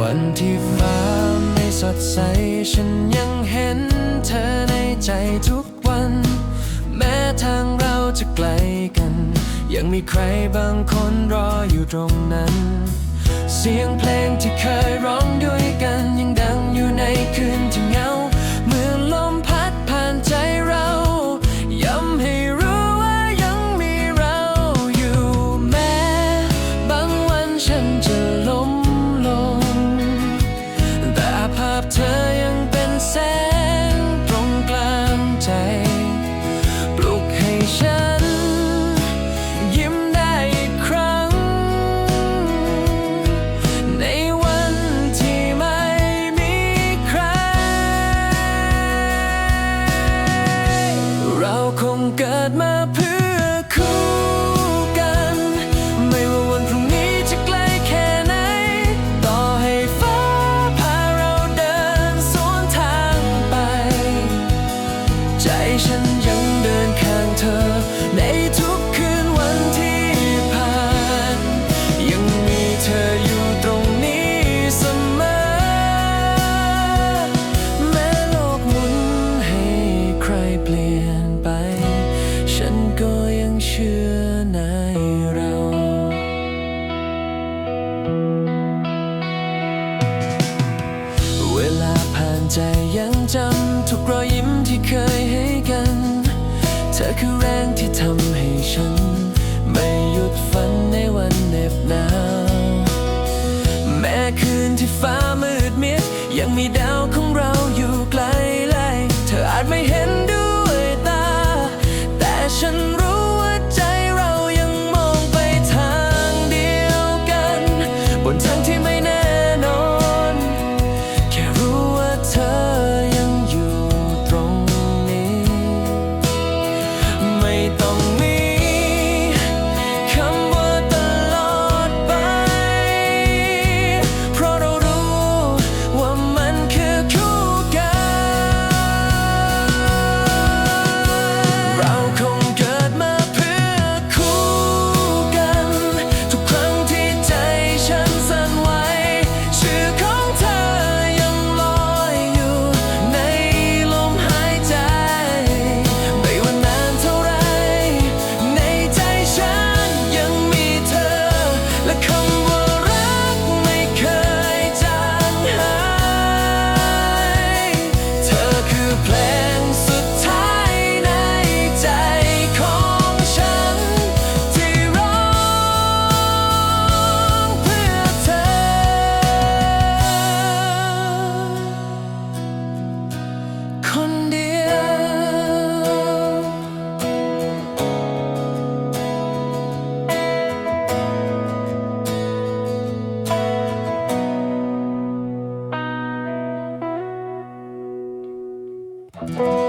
วันที่ฟ้าไม่สดใส ฉันยังเห็นเธอในใจทุกวัน แม้ทางเราจะไกลกัน ยังมีใครบางคนรออยู่ตรงนั้น เสียงเพลงที่เคยร้อง ใจยังจำทุกรอยยิ้มที่เคยให้กัน เธอคือแรงที่ทำให้ฉัน ไม่หยุดฝันในวันเหน็บหนาว แม้คืนที่ฟ้ามืดมิดยังมีดาว Música